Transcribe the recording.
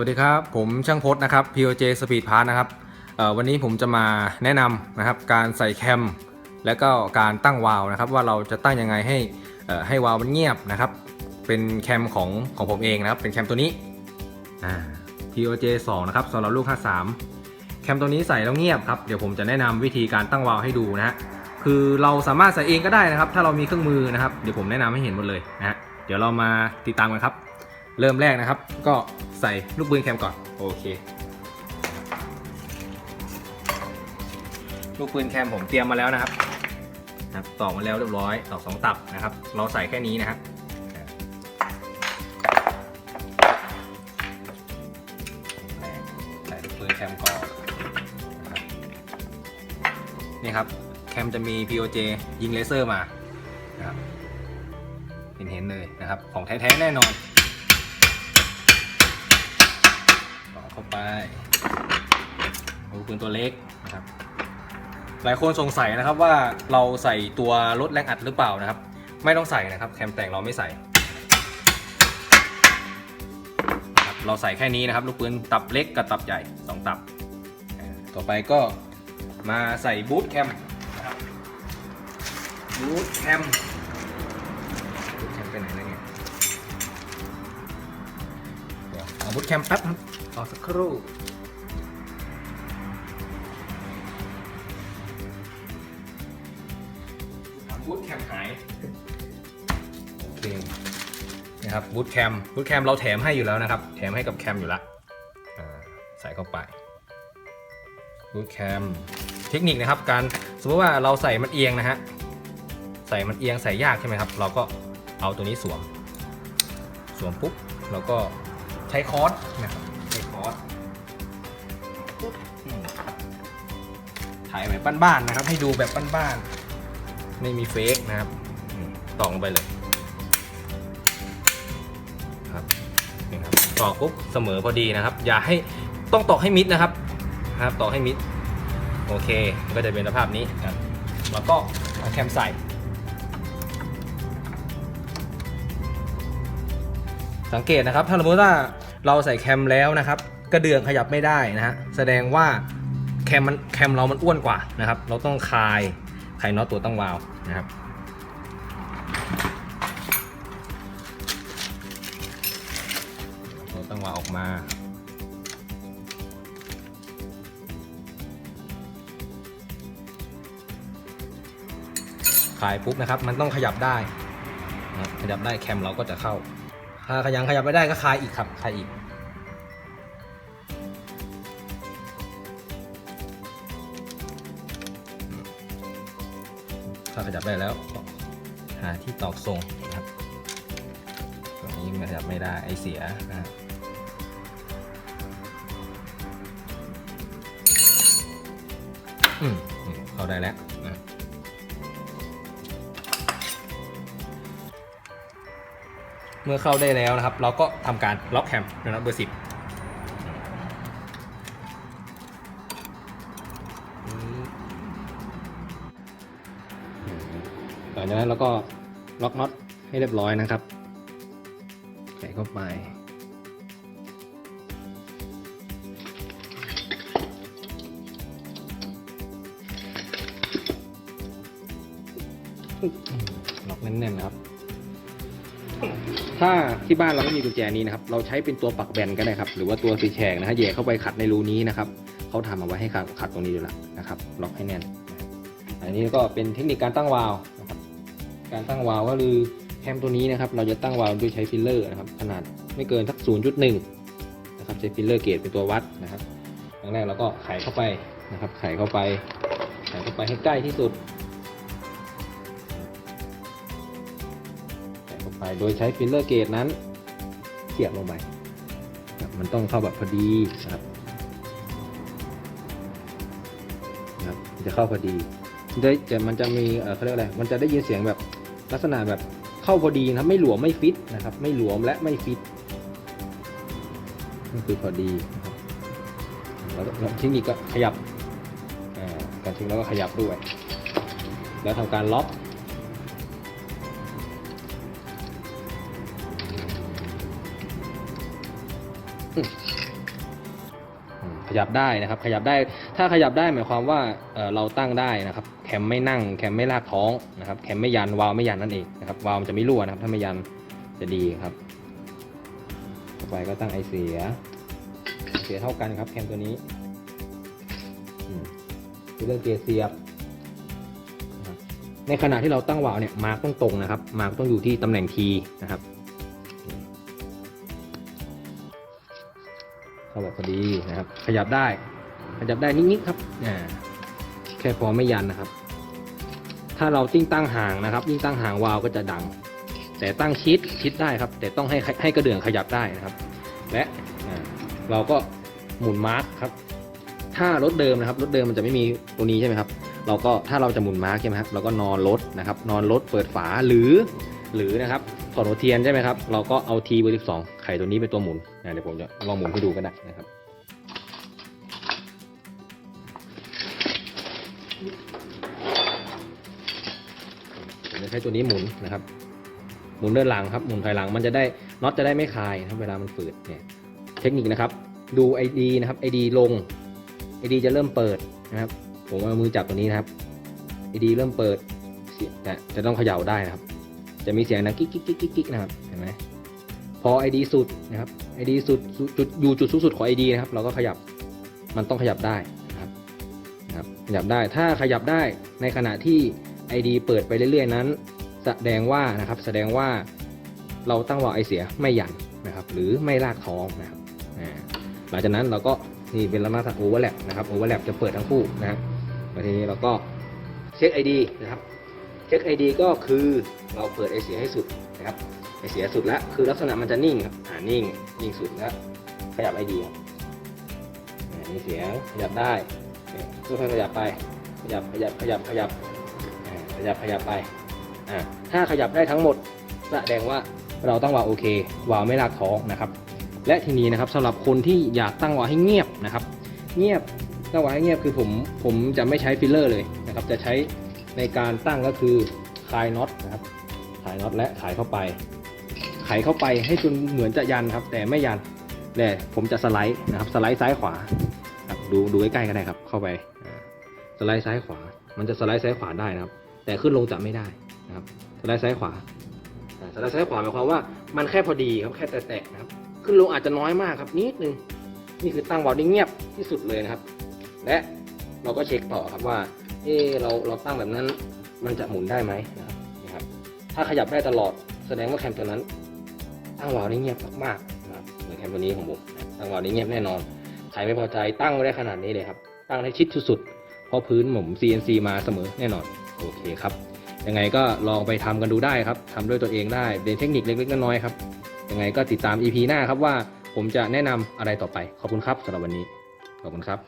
วัสดีครับ ผมช่างพจน์นะครับ POJ Speed Part นะครับวันนี้ผมจะมาแนะนำนะครับการใส่แคม และก็การตั้งวาล์วนะครับ ว่าเราจะตั้งยังไงให้ให้วาล์วมันเงียบนะครับ เป็นแคมของของผมเองนะครับ เป็นแคมตัวนี้ POJ 2นะครับสำหรับลูก 53 แคมตัวนี้ใส่แล้วเงียบครับ เดี๋ยวผมจะแนะนำวิธีการตั้งวาล์วให้ดูนะฮะคือเราสามารถใส่เองก็ได้นะครับ ถ้าเรามีเครื่องมือนะครับ เดี๋ยวผมแนะนำให้เห็นหมดเลยนะฮะเดี๋ยวเรามาติดตามกันครับ เริ่มแรกนะครับก็ ใส่ลูกปืนแคมก่อน โอเค ลูกปืนแคมผมเตรียมมาแล้วนะครับนะครับตอกมาแล้วเรียบร้อยตอกสองตับนะครับ เราใส่แค่นี้นะครับใส่ลูกปืนแคมก่อนนี่ครับแคมจะมี POJ ยิงเลเซอร์มานะครับเห็นเห็นเลยนะครับ ของแท้ ๆ แน่นอน ต่อ เข้าไปลูกปืนตัวเล็กนะครับ หลายคนสงสัยนะครับว่าเราใส่ตัวลดแรงอัดหรือเปล่านะครับ ไม่ต้องใส่นะครับ แคมแต่งเราไม่ใส่ เราใส่แค่นี้นะครับ ลูกปืนตับเล็กกับตับใหญ่สองตับ ต่อไปก็มาใส่บูทแคมบูทแคมบูทแคมไปไหนแล้วเนี่ยเอาบูทแคมป์แป๊บครับ อสักครู่ บูทแคมป์หาย โอเคนะครับบูทแคมป์บูทแคมป์เราแถมให้อยู่แล้วนะครับ แถมให้กับแคมป์อยู่แล้วอ่าใส่เข้าไปบูทแคมป์เทคนิคนะครับ การสมมติว่าเราใส่มันเอียงนะฮะ ใส่มันเอียงใส่ยากใช่ไหมครับ เราก็เอาตัวนี้สวม สวมปุ๊บ เราก็ใช้คอร์สนะครับ ถ่ายแบบบ้านๆนะครับ ให้ดูแบบบ้านๆไม่มีเฟกนะครับตอกลงไปเลยครับนี่ครับตอกปุ๊บเสมอพอดีนะครับ อย่าให้ต้องตอกให้มิดนะครับนะครับตอกให้มิดโอเคก็จะเป็นสภาพนี้ครับแล้วก็เอาแคมใส่สังเกตนะครับ ถ้าสมมติว่าเราใส่แคมแล้วนะครับ กระเดื่องขยับไม่ได้นะฮะแสดงว่า แคมมันแคมเรามันอ้วนกว่านะครับ เราต้องคลายคลายน็อตตัวตั้งวาล์วนะครับตัวตั้งวาล์วออกมาคลายปุ๊บนะครับ มันต้องขยับได้ขยับได้แคมเราก็จะเข้า ถ้าขยังขยับไม่ได้ก็คลายอีกครับคลายอีก ถ้าขยับได้แล้ว หาที่ตอกทรงนะครับ ตรงนี้มันขยับไม่ได้ไอเสียนะครับอืมเข้าได้แล้วนะเมื่อเข้าได้แล้วนะครับ เราก็ทำการล็อกแคมนะครับเบอร์สิบ หลังจากนั้นเราก็ล็อกน็อตให้เรียบร้อยนะครับใส่เข้าไป ล็อกแน่นๆนะครับ ถ้าที่บ้านเราไม่มีกุญแจนี้นะครับ เราใช้เป็นตัวปักแบนก็ได้ครับ หรือว่าตัวสีแฉกนะฮะแย่เข้าไปขัดในรูนี้นะครับเขาทำเอาไว้ให้ขัดขัดตรงนี้อยู่แล้วนะครับ ล็อกให้แน่น อันนี้ก็เป็นเทคนิคการตั้งวาล์ว การตั้งวาล์วก็คือแคมตัวนี้นะครับ เราจะตั้งวาล์วโดยใช้ฟิลเลอร์นะครับ ขนาดไม่เกินสัก 0.1 นะครับใช้ฟิลเลอร์เกจเป็นตัววัดนะครับครั้งแรกเราก็ไขเข้าไปนะครับ ไขเข้าไป ไขเข้าไปให้ใกล้ที่สุดใส่เข้าไปโดยใช้ฟิลเลอร์เกจนั้นเสียบลงไปมันต้องเข้าแบบพอดีนะครับนะครับจะเข้าพอดีได้จะมันจะมีเอ่อเขาเรียกอะไร มันจะได้ยินเสียงแบบ ลักษณะแบบเข้าพอดีนะครับ ไม่หลวมไม่ฟิตนะครับ ไม่หลวมและไม่ฟิตนั่นคือพอดีแล้วแล้วเทคนิคก็ขยับการทิ้งแล้วก็ขยับด้วย แล้วทำการล็อกขยับได้นะครับ ขยับได้ถ้าขยับได้หมายความว่าเราตั้งได้นะครับ แคมไม่นั่งแคมไม่ลากท้องนะครับแคมไม่ยันวาล์วไม่ยันนั่นเองนะครับวาล์วมันจะไม่รั่วนะครับถ้าไม่ยันจะดีครับ ต่อไปก็ตั้งไอเสีย เสียเท่ากันครับแคมตัวนี้คือเรื่องเกียร์เสียบ ในขณะที่เราตั้งวาล์วเนี่ยมาร์กต้องตรงนะครับ มาร์กต้องอยู่ที่ตำแหน่งทีนะครับเข้าแบบพอดีนะครับ ขยับได้ขยับได้นิดๆครับอ่า ค่พอไม่ยันนะครับ ถ้าเราติ้งตั้งห่างนะครับ ยิ่งตั้งห่างวาล์วก็จะดัง แต่ตั้งชิดชิดได้ครับ แต่ต้องให้ให้กระเดื่องขยับได้นะครับ และเราก็หมุนมาร์กครับ ถ้ารถเดิมนะครับรถเดิมมันจะไม่มีตัวนี้ใช่ไหมครับ เราก็ถ้าเราจะหมุนมาร์กใช่ไหมครับเราก็นอนรถนะครับ นอนรถเปิดฝาหรือหรือนะครับถอดหัวเทียนใช่ไหมครับ เราก็เอาทีเบอร์สิบสองไข่ตัวนี้เป็นตัวหมุนนะเดี๋ยวผมจะลองหมุนให้ดูก็ได้นะครับ ผมจะใช้ตัวนี้หมุนนะครับ หมุนเดินหลังครับ หมุนถอยหลังมันจะได้น็อตจะได้ไม่คลายนะครับเวลามันฝืดเนี่ย เทคนิคนะครับ ดู ID นะครับ ID ลง ID จะเริ่มเปิดนะครับ ผมเอามือจับตัวนี้นะครับ ID เริ่มเปิดเสียงจะจะต้องเขย่าได้นะครับ จะมีเสียงนะกิ๊กกิ๊กกิ๊กกิ๊กนะครับเห็นไหมพอ ID สุดนะครับ ID สุดสุดจุดอยู่จุดสูงสุดของ ID นะครับ เราก็ขยับมันต้องขยับได้ นะครับขยับได้ถ้าขยับได้ในขณะที่ ID เปิดไปเรื่อย ๆ นั้น แสดงว่านะครับแสดงว่าเราตั้งวาล์วไอเสียไม่หยันนะครับ หรือไม่ลากท้องนะครับหลังจากนั้นเราก็นี่เป็นลักษณะโอเวอร์แลปนะครับโอเวอร์แลปจะเปิดทั้งคู่นะครับแล้วทีนี้เราก็เช็ค ID นะครับเช็ค ID ก็คือเราเปิดไอเสียให้สุดนะครับไอเสียสุดแล้วคือลักษณะมันจะนิ่งครับอ่านิ่งนิ่งสุดแล้วขยับ ID ครับอ่ามีเสียงขยับได้ ค่อยๆขยับไป ขยับขยับขยับขยับขยับขยับไปอ่าถ้าขยับได้ทั้งหมดแสดงว่าเราตั้งวาวโอเควาวไม่ลากท้องนะครับ และทีนี้นะครับสำหรับคนที่อยากตั้งวาวให้เงียบนะครับ เงียบตั้งวาวให้เงียบคือผมผมจะไม่ใช้ฟิลเลอร์เลยนะครับ จะใช้ในการตั้งก็คือคลายน็อตนะครับคลายน็อตและไขเข้าไปไขเข้าไปให้จนเหมือนจะยันครับ แต่ไม่ยันแต่ผมจะสไลด์นะครับสไลด์ซ้ายขวา ดูดูใกล้ๆก็ได้ครับ เข้าไปสไลด์ซ้ายขวา มันจะสไลด์ซ้ายขวาได้นะครับ แต่ขึ้นลงจะไม่ได้นะครับสไลด์ซ้ายขวาสไลด์ซ้ายขวาหมายความว่ามันแค่พอดีครับแค่แตะๆนะครับ ขึ้นลงอาจจะน้อยมากครับนิดนึงนี่คือตั้งวอลได้เงียบที่สุดเลยนะครับ และเราก็เช็คต่อครับว่าเออเราเราตั้งแบบนั้นมันจะหมุนได้ไหมนะครับนี่ครับ ถ้าขยับได้ตลอดแสดงว่าแคมตัวนั้นตั้งวอลได้เงียบมากๆนะครับเหมือนแคมตัวนี้ของผมตั้งวอลได้เงียบแน่นอน ใครไม่พอใจตั้งไว้ได้ขนาดนี้เลยครับ ตั้งให้ชิดสุดๆเพราะพื้นผม CNC มาเสมอแน่นอน โอเคครับ ยังไงก็ลองไปทำกันดูได้ครับทำด้วยตัวเองได้เป็นเทคนิคเล็กๆน้อยๆครับ ยังไงก็ติดตาม EP หน้าครับว่าผมจะแนะนำอะไรต่อไป ขอบคุณครับสำหรับวันนี้ ขอบคุณครับ